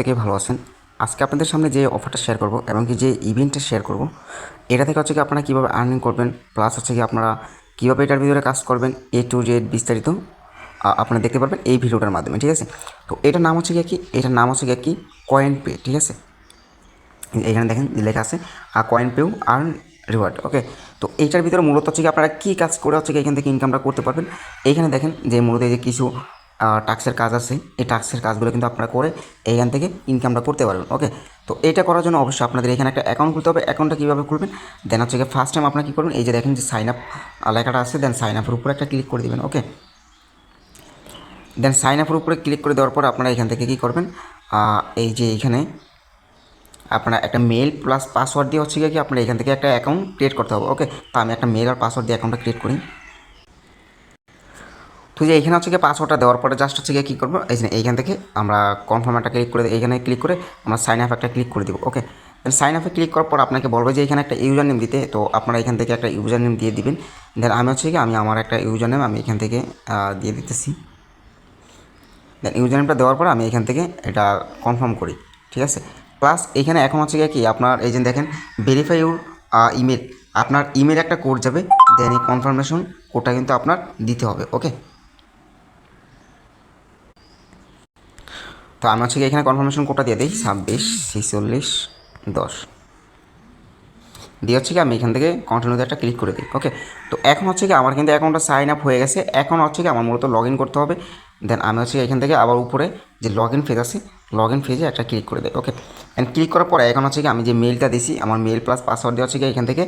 প্রত্যেকেই ভালো আছেন। আজকে আপনাদের সামনে যে অফারটা শেয়ার করব এবং কি যে ইভেন্টটা শেয়ার করব, এটা থেকে হচ্ছে কি আপনারা কীভাবে আর্নিং করবেন প্লাস হচ্ছে কি আপনারা কীভাবে এটার ভিতরে কাজ করবেন এ টু জেড বিস্তারিত আপনারা দেখতে পারবেন এই ভিডিওটার মাধ্যমে, ঠিক আছে? তো এটার নাম হচ্ছে কি? এটার নাম হচ্ছে কি? কয়েন পে ঠিক আছে? এখানে দেখেন লেখা আছে আর coin pay earn reward okay তো এইটার ভিতরে মূলত হচ্ছে কি আপনারা কী কাজ করে হচ্ছে কি এখান থেকে ইনকামটা করতে পারবেন? এইখানে দেখেন যে মূলত এই যে কিছু টাক্সের কাজ আছে। এই টাক্সের কাজগুলো কিন্তু আপনারা করে এইখান থেকে ইনকামটা করতে পারবেন ওকে তো এটা করার জন্য অবশ্যই আপনাদের এখানে একটা অ্যাকাউন্ট খুলতে হবে। অ্যাকাউন্টটা কীভাবে খুলবেন? দেন হচ্ছে ফার্স্ট টাইম আপনারা কী করবেন? এই যে দেখেন যে সাইন আপ লেখাটা আছে দেন সাইন আপের উপরে একটা ক্লিক করে দেবেন ওকে দেন সাইন আপের উপরে ক্লিক করে দেওয়ার পর আপনারা এখান থেকে কী করবেন? এই যে এখানে আপনার একটা মেল প্লাস পাসওয়ার্ড দিয়ে হচ্ছে কি আপনার এখান থেকে একটা অ্যাকাউন্ট ক্রিয়েট করতে হবে ওকে তো আমি একটা মেল আর পাসওয়ার্ড দিয়ে অ্যাকাউন্টটা ক্রিয়েট করি। তো যে এখানে হচ্ছে গিয়ে পাসওয়ার্ডটা দেওয়ার পরে জাস্ট হচ্ছে গিয়ে কী করব? এই যে এইখান থেকে আমরা কনফার্ম একটা ক্লিক করে এইখানে ক্লিক করে আমরা সাইন আপ একটা ক্লিক করে দেবো ওকে সাইন আপে ক্লিক করার পর আপনাকে বলবে যে এখানে একটা ইউজার নেম দিতে, তো আপনারা এখান থেকে একটা ইউজার নেম দিয়ে দিবেন। দেন আমি হচ্ছে কি আমি আমার একটা ইউজার নেম আমি এখান থেকে দিয়ে দিতেছি। দেন ইউজার নেমটা দেওয়ার পর আমি এখান থেকে এটা কনফার্ম করি, ঠিক আছে? প্লাস এখানে এখন হচ্ছে কি, আপনার এই যে দেখেন ভেরিফাই ইউর ইমেল আপনার ইমেল একটা কোড যাবে দেন এই কনফার্মেশন কোডটা কিন্তু আপনার দিতে হবে ওকে তো আমি হচ্ছে এখানে কনফার্মেশন কোডটা দিয়ে দিই, ছাব্বিশ, ছেচল্লিশ, দশ। দিয়ে হচ্ছে কি আমি এখান থেকে কন্টিনিউতে একটা ক্লিক করে দিই ওকে তো এখন হচ্ছে কি আমার কিন্তু অ্যাকাউন্টটা সাইন আপ হয়ে গেছে। এখন হচ্ছে কি আমার মূলত লগ ইন করতে হবে। দেন আমি হচ্ছে এখান থেকে আবার উপরে যে লগ ইন ফেজ আছে লগ ইন ফেজে একটা ক্লিক করে দেয় ওকে অ্যান্ড ক্লিক করার পরে এখন হচ্ছে কি আমি যে মেলটা দিছি, আমার মেল প্লাস পাসওয়ার্ড দিয়ে হচ্ছে কি এখান থেকে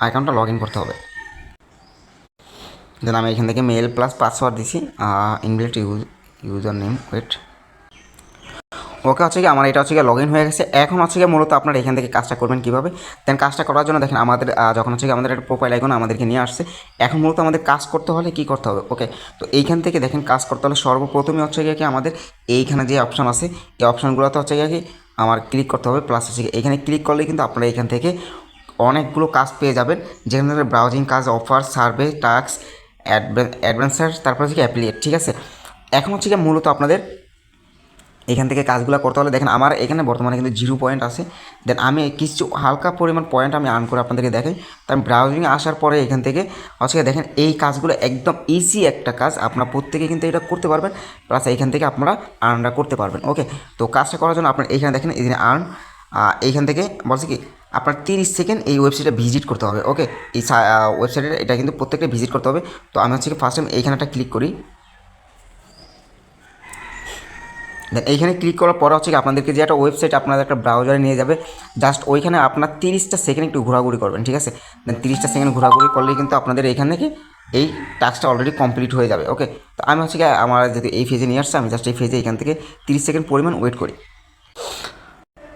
অ্যাকাউন্টটা লগ ইন করতে হবে। দেন আমি এখান থেকে মেল প্লাস পাসওয়ার্ড দিছি invite use user name wait okay হচ্ছে কি আমার এটা হচ্ছে গিয়ে লগ ইন হয়ে গেছে। এখন হচ্ছে গিয়ে মূলত আপনারা এখান থেকে কাজটা করবেন কীভাবে? দেন কাজটা করার জন্য দেখেন আমাদের যখন হচ্ছে আমাদের একটা প্রোফাইল আইকন আমাদেরকে নিয়ে আসছে, এখন মূলত আমাদের কাজ করতে হলে কী করতে হবে? ওকে তো এইখান থেকে দেখেন কাজ করতে হলে সর্বপ্রথমে হচ্ছে গিয়ে কি আমাদের এইখানে যে অপশান আছে, এই অপশনগুলোতে হচ্ছে গিয়ে কি আমার ক্লিক করতে হবে। প্লাস হচ্ছে এখানে ক্লিক করলে কিন্তু আপনারা এখান থেকে অনেকগুলো কাজ পেয়ে যাবেন। যেখানে ব্রাউজিং কাজ অফার সার্ভে টাস্ক অ্যাডভেন্সার তারপর হচ্ছে অ্যাপ্লিয়েট ঠিক আছে? এখন হচ্ছে গিয়ে মূলত আপনাদের এখান থেকে কাজগুলো করতে হলে দেখেন আমার এখানে বর্তমানে কিন্তু জিরো পয়েন্ট আছে। দেন আমি কিছু হালকা পরিমাণ পয়েন্ট আমি আর্ন করে আপনাদেরকে দেখাই। তার ব্রাউজিংয়ে আসার পরে এখান থেকে হচ্ছে দেখেন এই কাজগুলো একদম ইজি একটা কাজ। আপনারা প্রত্যেকে কিন্তু এটা করতে পারবেন। প্লাস এখান থেকে আপনারা আর্নটা করতে পারবেন। ওকে তো কাজটা করার জন্য আপনার এখানে দেখেন এখানে আর্ন এইখান থেকে বলছে কি, আপনার তিরিশ সেকেন্ড এই ওয়েবসাইটে ভিজিট করতে হবে। ওকে এই ওয়েবসাইটে এটা কিন্তু প্রত্যেকটা ভিজিট করতে হবে। তো আমি হচ্ছে ফার্স্ট টাইম এইখানে একটা ক্লিক করি। দেন এইখানে ক্লিক করার পর হচ্ছে কি আপনাদেরকে যে একটা ওয়েবসাইট আপনাদের একটা ব্রাউজারে নিয়ে যাবে। জাস্ট ওইখানে আপনার তিরিশটা সেকেন্ড একটু ঘোরাঘুরি করবেন, ঠিক আছে? দেন তিরিশটা সেকেন্ড ঘোরাঘুরি করলেই কিন্তু আপনাদের এইখান থেকে এই টাস্কটা অলরেডি কমপ্লিট হয়ে যাবে ওকে তো আমি হচ্ছে কি, আমার যেহেতু এই ফেজে নিয়ে আসছে, আমি জাস্ট এই ফেজে এখান থেকে তিরিশ সেকেন্ড পরিমাণ ওয়েট করি।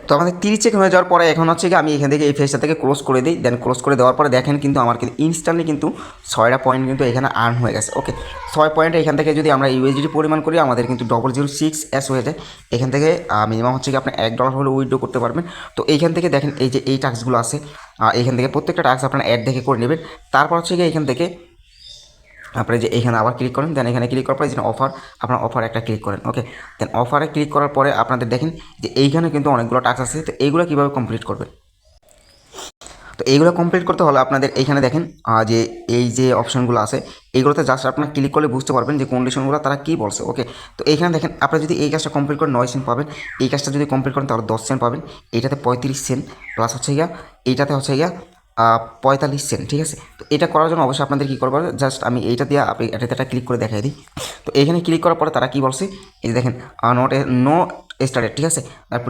তো আমাদের তিরিশ সেকেন্ড হয়ে যাওয়ার পরে এখন হচ্ছে কি আমি এখান থেকে এই ফেসটা থেকে ক্লোজ করে দিই দেন ক্লোজ করে দেওয়ার পরে দেখেন কিন্তু আমার কিন্তু ইনস্ট্যান্টলি কিন্তু ছয়টা পয়েন্ট কিন্তু এখানে আর্ন হয়ে গেছে। ওকে ছয় পয়েন্ট এখান থেকে যদি আমরা ইউএসডি পরিমাণ করি, আমাদের কিন্তু ডবল জিরো সিক্স এস হয়ে যায়। এখান থেকে মিনিমাম হচ্ছে কি আপনি এক ডলার হলে উইথড্র করতে পারবেন। তো এইখান থেকে দেখেন এই যে এই টাস্কগুলো আছে এখান থেকে প্রত্যেকটা টাস্ক আপনার অ্যাড দেখে করে নেবেন। তারপর হচ্ছে গিয়ে এখান থেকে আপনি যে এখানে আবার ক্লিক করেন দেন এখানে ক্লিক করার পরে যেন অফার আপনার অফার একটা ক্লিক করেন ওকে দেন অফারে ক্লিক করার পরে আপনাদের দেখেন যে এইখানে কিন্তু অনেকগুলো টাস্ক আছে, তো এইগুলো কীভাবে কমপ্লিট করবেন? তো এইগুলো কমপ্লিট করতে হলে আপনাদের এইখানে দেখেন যে এই যে অপশনগুলো আছে, এইগুলোতে জাস্ট আপনার ক্লিক করলে বুঝতে পারবেন যে কন্ডিশনগুলো তারা কী বলছে ওকে তো এইখানে দেখেন, আপনারা যদি এই কাজটা কমপ্লিট করেন নয় সেন্ট পাবেন, এই কাজটা যদি কমপ্লিট করেন তাহলে দশ সেন্ট পাবেন এইটাতে পঁয়ত্রিশ সেন্ট প্লাস হচ্ছে গিয়া এইটাতে হচ্ছে গিয়া পঁয়তাল্লিশ সেন্ট, ঠিক আছে? তো এটা করার জন্য অবশ্যই আপনাদের কী করব জাস্ট আমি এইটা দিয়ে আপনি একটা ক্লিক করে দেখাই দিই। তো এইখানে ক্লিক করার পরে তারা কী বলছে, এই যে দেখেন নট নো স্টার্টেড ঠিক আছে? তার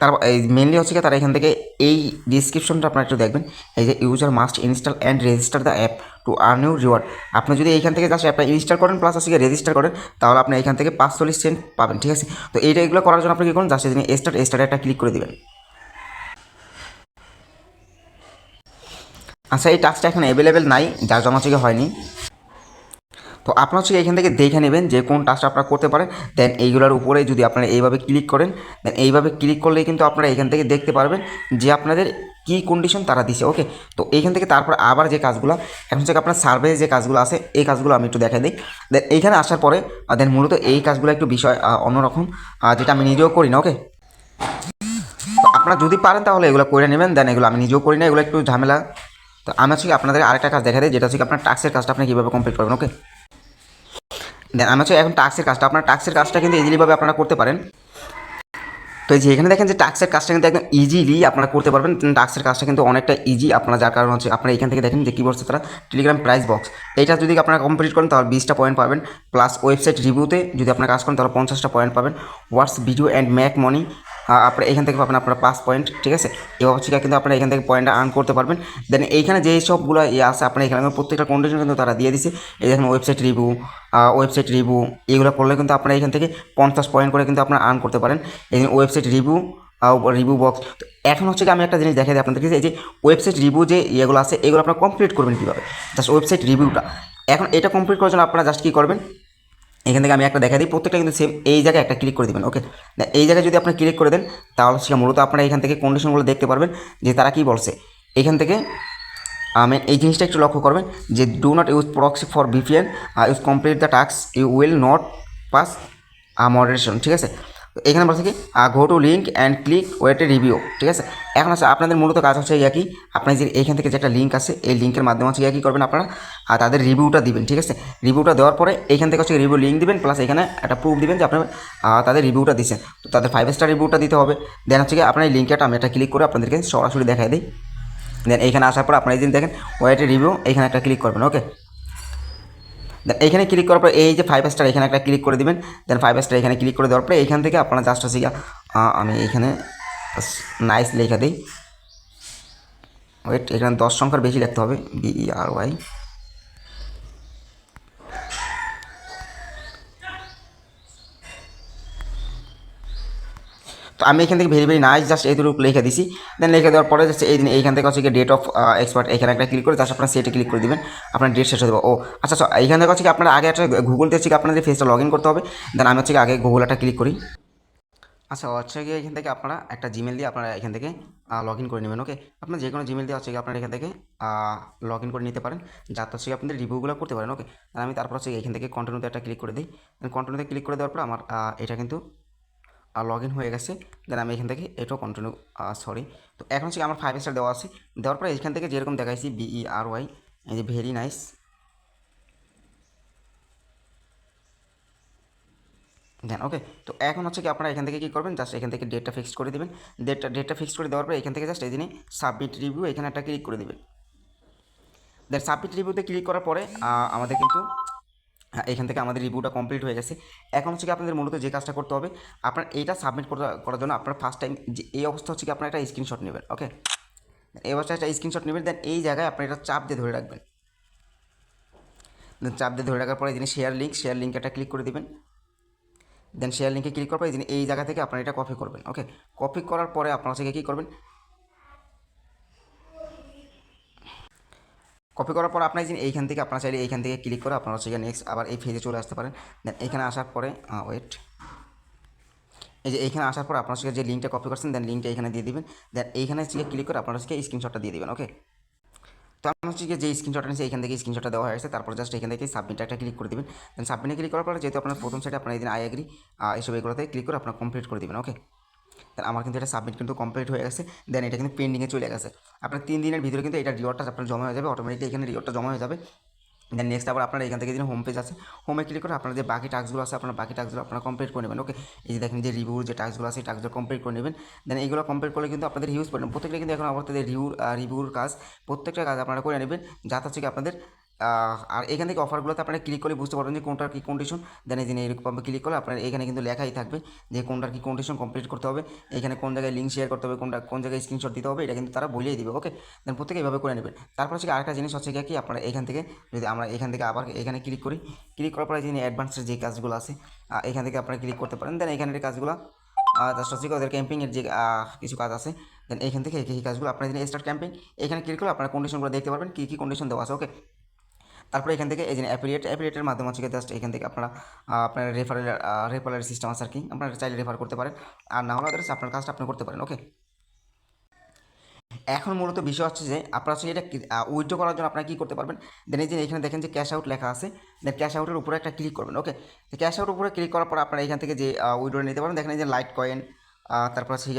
তারপর এই মেনলি হচ্ছে কি তারা এখান থেকে এই ডিসক্রিপশনটা আপনারা একটু দেখবেন। এই যে user must install and register the app to earn you reward আপনি যদি এইখান থেকে জাস্ট অ্যাপটা ইনস্টল করেন প্লাস হচ্ছে রেজিস্টার করেন, তাহলে আপনি এখান থেকে পাঁচচল্লিশ সেন্ট পাবেন, ঠিক আছে? তো এইটা এগুলো করার জন্য আপনি কী করুন জাস্ট এখানে স্টার্ট স্টার্টে একটা ক্লিক করে দেবেন। আচ্ছা এই টাস্কটা এখন অ্যাভেলেবেল নাই, যার জন্য হচ্ছে কি হয়নি। তো আপনার হচ্ছে এখান থেকে দেখে নেবেন যে কোন টাস্কটা আপনারা করতে পারেন। দেন এইগুলোর উপরে যদি আপনারা এইভাবে ক্লিক করেন দেন এইভাবে ক্লিক করলেই কিন্তু আপনারা এখান থেকে দেখতে পারবেন যে আপনাদের কী কন্ডিশন তারা দিছে ওকে তো এইখান থেকে তারপর আবার যে কাজগুলো, এখন হচ্ছে আপনার সার্ভে যে কাজগুলো আছে, এই কাজগুলো আমি একটু দেখাই দিই। দেন এইখানে আসার পরে দেন মূলত এই কাজগুলো একটু বিষয় অন্যরকম যেটা আমি নিজেও করি না ওকে আপনারা যদি পারেন তাহলে এগুলো করে নেবেন দেন এগুলো আমি নিজেও করি না, এগুলো একটু ঝামেলা। তো আমি হচ্ছে আপনাদের আরেকটা কাজ দেখা দিই, যেটা হচ্ছে আপনার টাক্সের কাজটা আপনি কীভাবে কমপ্লিট করবেন ওকে দেন আমি হচ্ছে এখন টাক্সের কাজটা, আপনার টাক্সের কাজটা কিন্তু ইজিলিভাবে আপনারা করতে পারেন। তো এই যে এখানে দেখেন যে টাক্সের কাজটা কিন্তু একদম ইজিলি আপনারা করতে পারবেন টাক্সের কাজটা কিন্তু অনেকটা ইজি আপনারা, যার কারণ হচ্ছে আপনারা এখান থেকে দেখেন যে কী বলছে তারা টেলিগ্রাম প্রাইস বক্স এইটা যদি আপনারা কমপ্লিট করেন তাহলে বিশটা পয়েন্ট পাবেন প্লাস ওয়েবসাইট রিভিউতে যদি আপনারা কাজ করেন তাহলে পঞ্চাশটা পয়েন্ট পাবেন। What's video and make money আপনারা এখান থেকে পাবেন আপনার পাঁচ পয়েন্ট ঠিক আছে? হচ্ছে গিয়ে কিন্তু আপনারা এখান থেকে পয়েন্টটা আর্ন করতে পারবেন। দেন এইখানে যে সবগুলো ইয়ে আছে, আপনার এখানে প্রত্যেকটা কন্ডিশন কিন্তু তারা দিয়ে দিছে। এই দেখেন ওয়েবসাইট রিভিউ ওয়েবসাইট রিভিউ এগুলো করলে কিন্তু আপনারা এখান থেকে পঞ্চাশ পয়েন্ট করে কিন্তু আপনারা আর্ন করতে পারেন। এই ওয়েবসাইট রিভিউ রিভিউ বক্স এখন হচ্ছে কি আমি একটা জিনিস দেখাই দিই আপনাদেরকে এই যে ওয়েবসাইট রিভিউ যে ইয়েগুলো আছে, এগুলো আপনারা কমপ্লিট করবেন কীভাবে? জাস্ট ওয়েবসাইট রিভিউটা এখন এটা কমপ্লিট করার জন্য আপনারা জাস্ট কী করবেন? এখান থেকে আমি একটা দেখা দিই, প্রত্যেকটা কিন্তু সেম এই জায়গায় একটা ক্লিক করে দেবেন ওকে এই জায়গায় যদি আপনি ক্লিক করে দেন, তাহলে সেটা মূলত আপনারা এখান থেকে কন্ডিশনগুলো দেখতে পারবেন যে তারা কী বলছে। এখান থেকে আমি এই জিনিসটা একটু লক্ষ্য করবেন যে do not use proxy for VPN use complete the task you will not pass a moderation ঠিক আছে? এখানে বলছে কি go to link and click ওয়েটে review ঠিক আছে? এখন আছে আপনাদের মূলত কাজ হচ্ছে একই, আপনার যে এইখান থেকে যে একটা লিঙ্ক আছে, এই লিঙ্কের মাধ্যমে হচ্ছে কী করবেন আপনারা, আর তাদের রিভিউটা দিবেন, ঠিক আছে? রিভিউটা দেওয়ার পরে এইখান থেকে হচ্ছে রিভিউ লিঙ্ক দিবেন প্লাস এখানে একটা প্রুফ দিবেন যে আপনার তাদের রিভিউটা দিচ্ছেন। তো তাদের ফাইভ স্টার রিভিউটা দিতে হবে। দেন হচ্ছে কি আপনার এই লিঙ্কটা আমি একটা ক্লিক করে আপনাদেরকে সরাসরি দেখাই দিই। দেন এইখানে আসার পর আপনারা এই দিন দেখেন ওয়েটের রিভিউ এখানে একটা ক্লিক করবেন ওকে দেন এখানে ক্লিক করার পর এই যে ফাইভ স্টার এখানে একটা ক্লিক করে দেবেন। দেন ফাইভ স্টার এখানে ক্লিক করে দেওয়ার পরে এখান থেকে আপনারা জাস্ট হচ্ছে আমি এইখানে নাইস লেখা দিই। ওয়েট এখানে দশ সংখ্যার বেশি লিখতে হবে। বিই আর ওয়াই তো আমি এখান থেকে ভেরি ভেরি নাইস জাস্ট এইটুকু লিখে দিছি। দেন লিখে দেওয়ার পরে জাস্ট এই দিন এইখান থেকে হচ্ছে ডেট অফ এক্সপার্ট এখানে একটা ক্লিক করে জাস্ট আপনার সেটে ক্লিক করে দিবেন, আপনার ডেট শেষ হয়ে দেবো ও আচ্ছা আচ্ছা এইখান থেকে হচ্ছে কি আপনার আগে একটা গুগল থেকে হচ্ছে কি আপনাদের ফেসটা লগ ইন করতে হবে দেন আমি হচ্ছে কি আগে গুগল একটা ক্লিক করি। আচ্ছা হচ্ছে গিয়ে এখান থেকে আপনারা একটা জিমেল দিয়ে আপনারা এখান থেকে লগ ইন করে নেবেন ওকে আপনার যে কোনো জিমেল দিয়ে হচ্ছে আপনারা এখান থেকে লগ ইন করে নিতে পারেন, যাতে হচ্ছে আপনাদের রিভিউগুলো করতে পারেন ওকে আমি তারপর হচ্ছে এখান থেকে কন্টিনিউতে একটা ক্লিক করে দিই। কন্টিনিউতে ক্লিক করে দেওয়ার পর আমার এটা কিন্তু লগ ইন হয়ে গেছে। দেন আমি এখান থেকে এটাও কন্টিনিউ সরি তো এখন হচ্ছে আমার ফাইভ স্টার দেওয়া আছে। দেওয়ার পরে এখান থেকে যেরকম দেখাইছি বিই আর ওয়াই এই যে ভেরি নাইস দেন ওকে তো এখন হচ্ছে কি আপনারা এখান থেকে কী করবেন? জাস্ট এখান থেকে ডেটটা ফিক্স করে দেবেন। ডেটটা ডেটটা ফিক্স করে দেওয়ার পরে এখান থেকে জাস্ট এই দিনে সাবমিট রিভিউ এখানে একটা ক্লিক করে দেবেন। দেন সাবমিট রিভিউতে ক্লিক করার পরে আমাদের কিন্তু এখান থেকে আমাদের রিভিউটা কমপ্লিট হয়ে গেছে। এখন হচ্ছে কি আপনাদের মূলত যে কাজটা করতে হবে, আপনার এইটা সাবমিট করার জন্য আপনার ফার্স্ট টাইম যে, এই অবস্থা হচ্ছে কি আপনার একটা স্ক্রিনশট নেবেন ওকে এই অবস্থায় একটা স্ক্রিনশট নেবেন দেন এই জায়গায় আপনি এটা চাপ দিয়ে ধরে রাখবেন। দেন চাপ দিয়ে ধরে রাখার পরে যিনি শেয়ার লিঙ্ক শেয়ার লিঙ্ক একটা ক্লিক করে দিবেন। দেন শেয়ার লিঙ্কে ক্লিক করার পরে যিনি এই জায়গা থেকে আপনারা এটা কপি করবেন ওকে কপি করার পরে আপনার হচ্ছে কী করবেন কপি করার পর আপনার এইখান থেকে আপনার চাইলে এইখান থেকে ক্লিক করে আপনারা হচ্ছে নেক্সট আবার এই ফেজে চলে আসতে পারেন। দেন এখানে আসার পরে ওয়েট এই যে এইখানে আসার পর আপনার যে লিঙ্কটা কপি করছেন দেন লিঙ্কটা এখানে দিয়ে দিবেন। দেন এইখানে হচ্ছে ক্লিক করে আপনার হচ্ছে স্ক্রিনশটটা দিয়ে দিবেন ওকে তো আপনার হচ্ছে যে স্ক্রিনশটটা নিয়েছে এখান থেকে স্ক্রিনশটটা দেওয়া হয়েছে তারপর জাস্ট এখান থেকে সাবমিট একটা ক্লিক করে দিবেন। দেন সাবমিটে ক্লিক করার পরে যেহেতু আপনার প্রথম সাইডে আপনার এই দিন আই এগ্রি এসব এগুলোতে ক্লিক করে আপনার কমপ্লিট করে দিবেন ওকে দেন আমার কিন্তু এটা সাবমিট কিন্তু কমপ্লিট হয়ে গেছে দেন এটা কিন্তু পেন্ডিংয়ে চলে গেছে। আপনার তিন দিনের ভিতরে কিন্তু এটা রিওয়ার্ডটা আপনার জমা হয়ে যাবে অটোমেটিকলি এখানে রিওয়ার্ডটা জমা হয়ে যাবে। দেন নেক্সট আবার আপনার এখান থেকে যদি হোম পেজ আছে হোমে ক্লিক করে আপনার যে বাকি টাস্কগুলো আছে, আপনার বাকি টাস্কগুলো আপনারা কমপ্লিট করে নেবেন ওকে এই যে দেখেন যে রিভিউর যে টাস্কগুলো আছে সেই টাস্কগুলো কমপ্লিট করে নেবেন। দেন এইগুলো কমপ্লিট করলে কিন্তু আপনাদের ইউজ করেন প্রত্যেকটা কিন্তু এখন আপনাদের রিভিউ রিভিউর কাজ, প্রত্যেকটা কাজ আপনারা করে নেবেন যাতে হচ্ছে কি আপনাদের আর এখান থেকে অফারগুলোতে আপনারা ক্লিক করে বুঝতে পারবেন যে কোনটার কী কন্ডিশন দেন এই এরকম ক্লিক করলে আপনার এখানে কিন্তু লেখাই থাকবে যে কোনটার কী কন্ডিশন কমপ্লিট করতে হবে, এখানে কোন জায়গায় লিঙ্ক শেয়ার করতে হবে, কোনটা, কোন জায়গায় স্ক্রিনশট দিতে হবে, এটা কিন্তু তারা বলেই দিবে ওকে দেন প্রত্যেকে এইভাবে করে নেবেন। তারপর হচ্ছে আরেকটা জিনিস হচ্ছে কি আপনারা এখান থেকে যদি আমরা এখান থেকে আবার এখানে ক্লিক করি ক্লিক করার পরে যিনি অ্যাডভান্সের যে কাজগুলো আছে এখান থেকে আপনারা ক্লিক করতে পারেন। দেন এখানের কাজগুলো হচ্ছে কি ওদের ক্যাম্পিংয়ের যে কিছু কাজ আছে দেন এখান থেকে এই কাজগুলো আপনারা যদি স্টার্ট ক্যাম্পিং এখানে ক্লিক করে আপনারা কন্ডিশনগুলো দেখতে পারবেন, কী কী কন্ডিশন দেওয়া আছে ওকে তারপরে এখান থেকে এই যে অ্যাপিলিয়েট অ্যাপিলিয়েটের মাধ্যমে হচ্ছে জাস্ট এখান থেকে আপনারা আপনার রেফারেল রেফারেল সিস্টেম আছে আর কি। আপনারা চাইলে রেফার করতে পারেন। আর না হলে আদার্স আপনার কাজটা আপনি করতে পারেন ওকে এখন মূলত বিষয় হচ্ছে যে, আপনারা হচ্ছে এটা উইথড্র করার জন্য আপনারা কী করতে পারবেন? দেন এই যে এখানে দেখেন যে ক্যাশ আউট লেখা আছে দেন ক্যাশ আউটের উপরে একটা ক্লিক করবেন ওকে ক্যাশ আউটের উপরে ক্লিক করার পর আপনারা এখান থেকে যে উইথড্র নিতে পারবেন দেখেন যে লাইট কয়েন তারপর হচ্ছে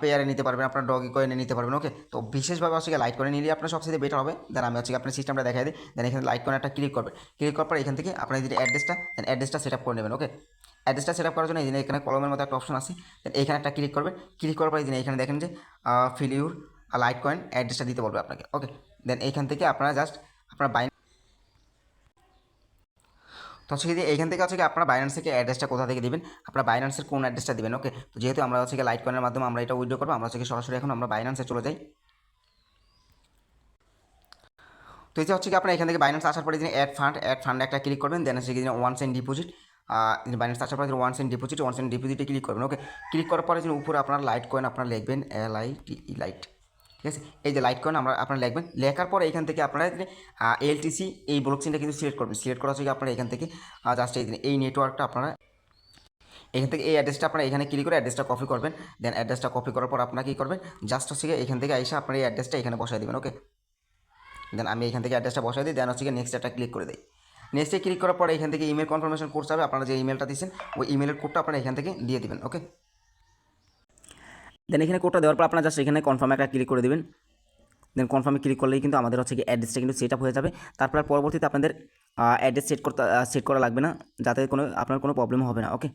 পেয়ারে নিতে পারবেন, আপনার ডগি কয়েনে নিতে পারবেন ওকে তো বিশেষভাবে হচ্ছে লাইট কয়েন নিলে আপনার সবচেয়ে বেটার হবে। দেন আমি হচ্ছে আপনার সিস্টেমটা দেখাই দিই। দেন এখানে লাইট কয়েন একটা ক্লিক করবেন ক্লিক করার পর এখান থেকে আপনার যদি অ্যাড্রেসটা দেন অ্যাড্রেসটা সেট আপ করে নেবেন ওকে অ্যাড্রেসটা সেট আপ করার জন্য এই এখানে কলমের মতো একটা অপশন আছে। দেন এখানে একটা ক্লিক করবেন ক্লিক করার পর এই এখানে দেখেন যে ফিল ইউর লাইট কয়েন অ্যাড্রেসটা দিতে বলবে আপনাকে ওকে দেন এইখান থেকে আপনারা জাস্ট আপনার বাইন তো হচ্ছে কি এইখান থেকে হচ্ছে কি আপনার বাইন্যান্স থেকে অ্যাড্রেসটা কোথা থেকে দিবেন? আপনার বাইন্যান্সের কোন অ্যাড্রেসটা দিবেন? ওকে তো যেহেতু আমরা হচ্ছে কি লাইট কয়েনের মাধ্যমে আমরা এটা উইড্রো করব, আমরা হচ্ছে সরাসরি এখন আমরা বাইন্যান্সে চলে যাই। তো এই যে হচ্ছে কি আপনার এখান থেকে বাইন্যান্স আসার পরে অ্যাড ফান্ড অ্যাড ফান্ড একটা ক্লিক করবেন দেন হচ্ছে কি ওয়ান সেন্ট ডিপোজিট বাইন্যান্স আসার পরে one cent deposit one cent ডিপোজিটে ক্লিক করবেন ওকে ক্লিক করার পরে উপরে আপনার লাইট কয়েন আপনার লিখবেন L I T E light ঠিক আছে? এই যে লাইট কয়েন আমরা আপনারা লিখবেন। লেখার পরে এখান থেকে আপনারা এলটিসি এই ব্লক চেনটা কিন্তু সিলেক্ট করবেন। সিলেক্ট করা হচ্ছে কি আপনারা এখান থেকে জাস্ট এই এই নেটওয়ার্কটা আপনারা এখান থেকে এই অ্যাড্রেসটা আপনারা এখানে ক্লিক করে অ্যাড্রেসটা কপি করবেন। দেন অ্যাড্রেসটা কপি করার পর আপনারা কী করবেন? জাস্ট হচ্ছে এখান থেকে এসে আপনার এই অ্যাড্রেসটা এখানে বসাই দেবেন ওকে দেন আমি এখান থেকে অ্যাড্রেসটা বসাই দিই দেন হচ্ছে নেক্সট একটা ক্লিক করে দিই। নেক্সটে ক্লিক করার পরে এখান থেকে ইমেল কনফার্মেশন কোড যাবে আপনারা যে ইমেলটা দিচ্ছেন ওই ইমেলের কোডটা আপনারা এখান থেকে দিয়ে দিবেন ওকে দেন এখানে কোডটা দেওয়ার পর আপনারা জাস্ট এখানে কনফার্ম একটা ক্লিক করে দেবেন। দেন কনফার্মে ক্লিক করলেই কিন্তু আমাদের হচ্ছে কি অ্যাড্রেসটা কিন্তু সেট আপ হয়ে যাবে। তারপর পরবর্তীতে আপনাদের অ্যাড্রেস সেট করতে সেট করা লাগবে না, যাতে কোনো, আপনার কোনো প্রবলেম হবে না ওকে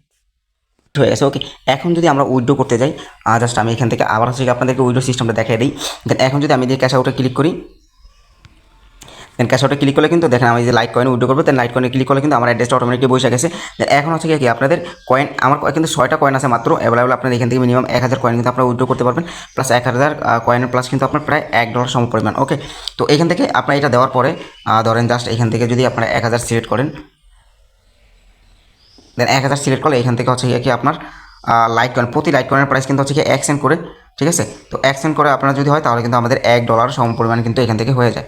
হয়ে গেছে ওকে এখন যদি আমরা উইড্রো করতে যাই জাস্ট আমি এখান থেকে আবার হচ্ছে আপনাদেরকে উইড্রো সিস্টেমটা দেখাই দিই। দেন এখন যদি আমি যে ক্যাশ আউটে ক্লিক করি দেন ক্যাশ আউটে ক্লিক করলে কিন্তু দেখেন আমি যে লাইট কয়েন উইড্রো করব দেন লাইট কয়েনে ক্লিক করলে কিন্তু আমার অ্যাড্রেসটা অটোমেটিকলি বসে গেছে। দেন এখন হচ্ছে কি আপনাদের কয়েন আমার কিন্তু ছয়টা কয়েন আছে মাত্র অ্যাভেলেবল আপনার এখান থেকে মিনিমাম এক হাজার কয়েন কিন্তু আপনারা উইড্রো করতে পারবেন। প্লাস এক হাজার কয়েনের প্লাস কিন্তু আপনার প্রায় এক ডলার সম পরিমাণ ওকে তো এখান থেকে আপনার এটা দেওয়ার পরে ধরেন জাস্ট এখান থেকে যদি আপনারা এক হাজার সিলেক্ট করেন দেন এক হাজার সিলেক্ট করলে এখান থেকে হচ্ছে কি আপনার লাইট কয়েন প্রতি লাইট কয়েনের প্রাইস কিন্তু হচ্ছে কি এক সেন্ট করে, ঠিক আছে? তো এক সেন্ট করে আপনার যদি হয় তাহলে কিন্তু আমাদের এক ডলার সম পরিমাণ কিন্তু এখান থেকে হয়ে যায়।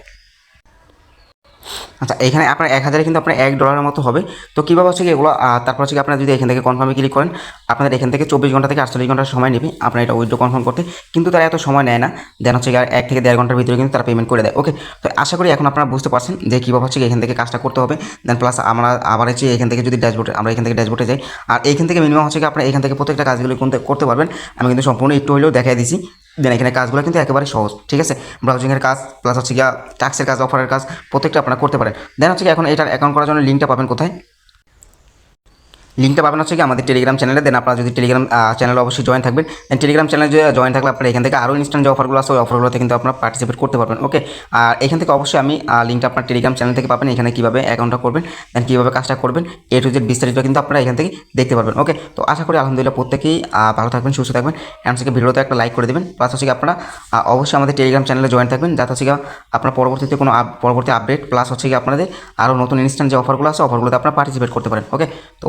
আচ্ছা এখানে আপনার এক হাজারে কিন্তু আপনার এক ডলারের মতো হবে। তো কীভাবে হচ্ছে কি এগুলো তারপর হচ্ছে আপনারা যদি এখান থেকে কনফার্মে ক্লিক করেন, আপনাদের এখান থেকে চব্বিশ ঘণ্টা থেকে আটচল্লিশ ঘণ্টা সময় নেবে আপনার এটা উইথড্র কনফার্ম করতে। কিন্তু তারা এত সময় নেয় না, দেন হচ্ছে এক থেকে দেড় ঘণ্টার ভিতরে কিন্তু তারা পেমেন্ট করে দেয়। ওকে তো আশা করি এখন আপনারা বুঝতে পারছেন যে কীভাবে হচ্ছে এখান থেকে কাজটা করতে হবে। দেন প্লাস আমরা আবার হচ্ছে এখান থেকে যদি ড্যাশবোর্ডে আমরা এখান থেকে ড্যাশবোর্ডে যাই, আর এখান থেকে মিনিমাম হচ্ছে কি আপনারা এখান থেকে প্রত্যেকটা কাজগুলো করতে পারবেন। আমি কিন্তু সম্পূর্ণ একটু হলেও দেখাই দিছি। দেন এখানে কাজগুলো কিন্তু একেবারে সহজ, ঠিক আছে? ব্রাউজিংয়ের কাজ প্লাস হচ্ছে গিয়া টাক্সের কাজ অফারের কাজ, প্রত্যেকটা আপনারা করতে পারেন। দেন হচ্ছে এখন এটার অ্যাকাউন্ট করার জন্য লিঙ্কটা পাবেন কোথায়? লিঙ্কটা পাবেন হচ্ছে কি আমাদের টেলিগ্রাম চ্যানেলে দেন আপনারা যদি টেলিগ্রাম চ্যানেলে অবশ্যই জয়েন থাকবেন। টেলিগ্রাম চ্যানেলে জয়েন থাকলে আপনারা এখান থেকে আরও ইনস্ট্যান্ট যে অফারগুলো আছে, ওই অফারগুলোতে কিন্তু আপনারা পার্টিসিপেট করতে পারবেন ওকে আর এখান থেকে অবশ্যই আমি লিঙ্কটা আপনার টেলিগ্রাম চ্যানেল থেকে পাবেন। এখানে কীভাবে অ্যাকাউন্টটা করবেন দেন কীভাবে কাজটা করবেন এ টু জেড বিস্তারিত কিন্তু আপনারা এখান থেকে দেখতে পারবেন ওকে তো আশা করি আলহামদুলিল্লাহ প্রত্যেকেই ভালো থাকবেন, সুস্থ থাকবেন। এমন হচ্ছে ভিডিওতে একটা লাইক করে দেবেন। প্লাস হচ্ছে কি আপনারা অবশ্যই আমাদের টেলিগ্রাম চ্যানেলে জয়েন থাকবেন, যাতে হচ্ছে আপনার পরবর্তীতে কোনো পরবর্তী আপডেট প্লাস হচ্ছে কি আপনাদের আরও নতুন ইনস্ট্যান্ট যে অফারগুলো আছে অফারগুলোতে আপনারা পার্টিসিপেট করতে পারেন ওকে তো